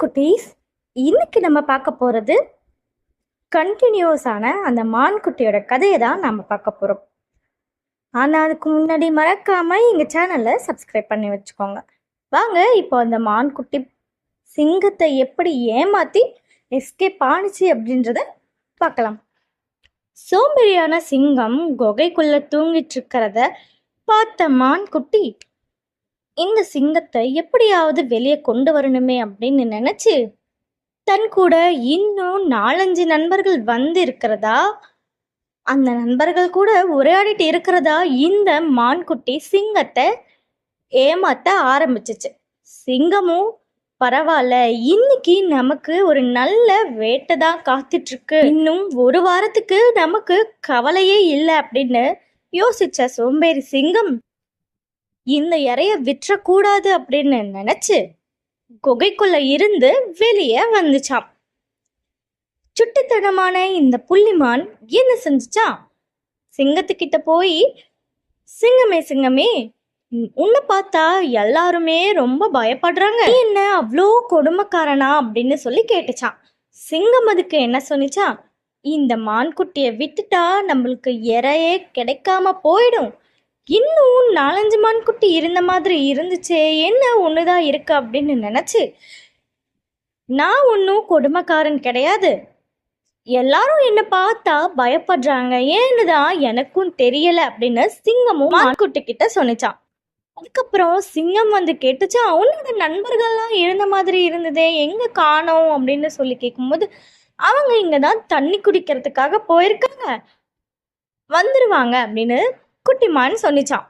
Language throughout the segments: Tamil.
குட்டீஸ் இன்னைக்கு நம்ம பார்க்க போகிறது கண்டினியூஸான அந்த மான்குட்டியோட கதையை தான் நம்ம பார்க்க போகிறோம் ஆனால் அதுக்கு முன்னாடி மறக்காமல் எங்கள் சேனலை சப்ஸ்கிரைப் பண்ணி வச்சுக்கோங்க. வாங்க இப்போ அந்த மான்குட்டி சிங்கத்தை எப்படி ஏமாற்றி எஸ்கேப் ஆணுச்சு அப்படின்றத பார்க்கலாம். சோம்பேறியான சிங்கம் குகைக்குள்ளே தூங்கிட்டு இருக்கிறத பார்த்த மான்குட்டி இந்த சிங்கத்தை எப்படியாவது வெளியே கொண்டு வரணுமே அப்படின்னு நினைச்சு தன் கூட இன்னும் நாலஞ்சு நண்பர்கள் வந்து இருக்கிறதா அந்த நண்பர்கள் கூட உரையாடிட்டு இருக்கிறதா? இந்த மான்குட்டி சிங்கத்தை ஏமாத்த ஆரம்பிச்சிச்சு. சிங்கமும் பரவாயில்ல இன்னைக்கு நமக்கு ஒரு நல்ல வேட்டை தான் காத்துட்டு இருக்கு இன்னும் ஒரு வாரத்துக்கு நமக்கு கவலையே இல்லை அப்படின்னு யோசிச்ச சோம்பேறி சிங்கம் இந்த இறைய விற்றக்கூடாது அப்படின்னு நினைச்சு குகைக்குள்ள இருந்து வெளியே வந்துச்சாம். சுட்டித்தனமான இந்த புள்ளிமான் என்ன செஞ்சுச்சான் சிங்கத்துக்கிட்ட போய் சிங்கமே சிங்கமே உன்னை பார்த்தா எல்லாருமே ரொம்ப பயப்படுறாங்க. நீ என்ன அவ்வளோ கொடுமைக்காரனா? அப்படின்னு சொல்லி கேட்டுச்சான் சிங்கம் அதுக்கு என்ன சொன்னிச்சான் இந்த மான்குட்டியை விட்டுட்டா நம்மளுக்கு இறையே கிடைக்காம போயிடும். இன்னும் நாலஞ்சு மான்குட்டி இருந்த மாதிரி இருந்துச்சே என்ன ஒண்ணுதான் இருக்கு அப்படின்னு நினைச்சு நான் ஒன்றும் கொடுமைக்காரன் கிடையாது. எல்லாரும் என்ன பார்த்தா பயப்படுறாங்க. ஏன்னு தான் எனக்கும் தெரியல அப்படின்னு சிங்கமும் மான்குட்டி கிட்ட சொன்னிச்சான். அதுக்கப்புறம் சிங்கம் வந்து கேட்டுச்சா அவனோட நண்பர்கள்லாம் இருந்த மாதிரி இருந்ததே எங்க காணோம்? அப்படின்னு சொல்லி கேட்கும்போது அவங்க இங்கே தான் தண்ணி குடிக்கிறதுக்காக போயிருக்காங்க. வந்துருவாங்க அப்படின்னு குட்டிமான் சொன்னிச்சான்.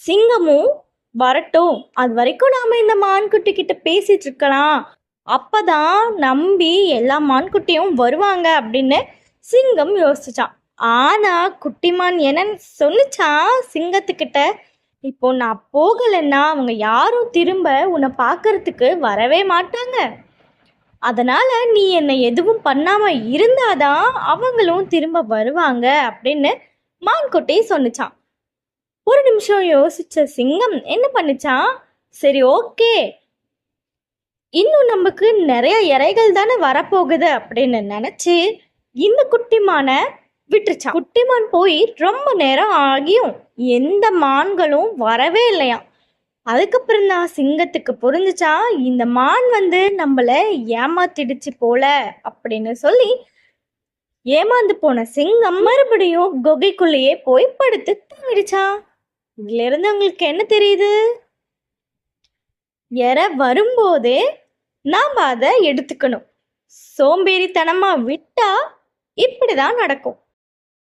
சிங்கமும் வரட்டும். அது வரைக்கும் நாம இந்த மான்குட்டி கிட்ட பேசிட்டு இருக்கலாம் அப்பதான் நம்பி எல்லா மான்குட்டியும் வருவாங்க அப்படின்னு சிங்கம் யோசிச்சான். ஆனா குட்டிமான் என்னன்னு சொன்னிச்சான் சிங்கத்துக்கிட்ட இப்போ நான் போகலைன்னா அவங்க யாரும் திரும்ப உன்னை பார்க்கறதுக்கு வரவே மாட்டாங்க. அதனால நீ என்னை எதுவும் பண்ணாம இருந்தாதான் அவங்களும் திரும்ப வருவாங்க அப்படின்னு மான்குட்டி சொன்னிச்சான் ஒரு நிமிஷம் யோசிச்ச சிங்கம் என்ன பண்ணுச்சான் சரி ஓகே. இன்னும் நமக்கு நிறைய இறைகள் தானே வரப்போகுது அப்படின்னு நினைச்சு இந்த குட்டிமான விட்டுருச்சான் குட்டிமான் போய் ரொம்ப நேரம் ஆகியும் எந்த மான்களும் வரவே இல்லையாம். அதுக்கப்புறம் தான் சிங்கத்துக்கு புரிஞ்சிச்சா இந்த மான் வந்து நம்மளை ஏமாத்திடுச்சு போல அப்படின்னு சொல்லி ஏமாந்து போன சிங்கம் மறுபடியும் குகைக்குள்ளேயே போய் படுத்து தூங்கிடுச்சான் இதுல இருந்து உங்களுக்கு என்ன தெரியுது? எற வரும்போதே நாம் அதை எடுத்துக்கணும். சோம்பேறித்தனமா விட்டா இப்படிதான் நடக்கும்.